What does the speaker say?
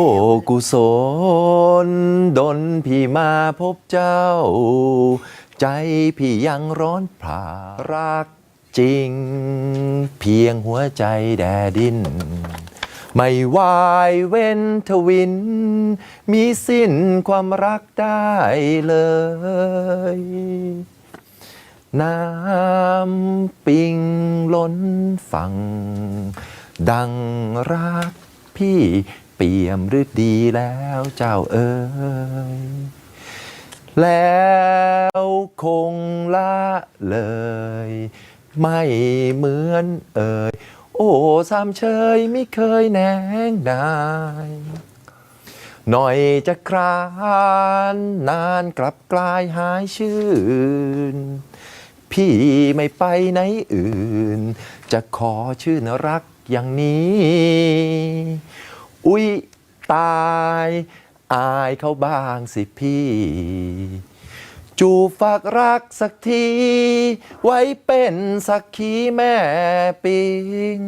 โอ้กุศลดนพี่มาพบเจ้า ใจพี่ยังร้อนผารักจริง เพียงหัวใจแดดิน ไม่วายเว้นทวิน มีสิ้นความรักได้เลย น้ำปิงล้นฝั่งดังรักพี่ เปี่ยมฤดีแล้วเจ้าเอ๋ยแล้วคงละเลย ไม่เหมือนเอ่ยโอ้สามเชยไม่เคยแหนงนายหน่อยจะครานนานกลับกลายหายชื่น พี่ไม่ไปไหนอื่น จะขอชื่นรักอย่างนี้ อุ้ยตายอายเขาบ้างสิพี่ จูฝากรักสักที ไว้เป็นสักขีแม่ปิง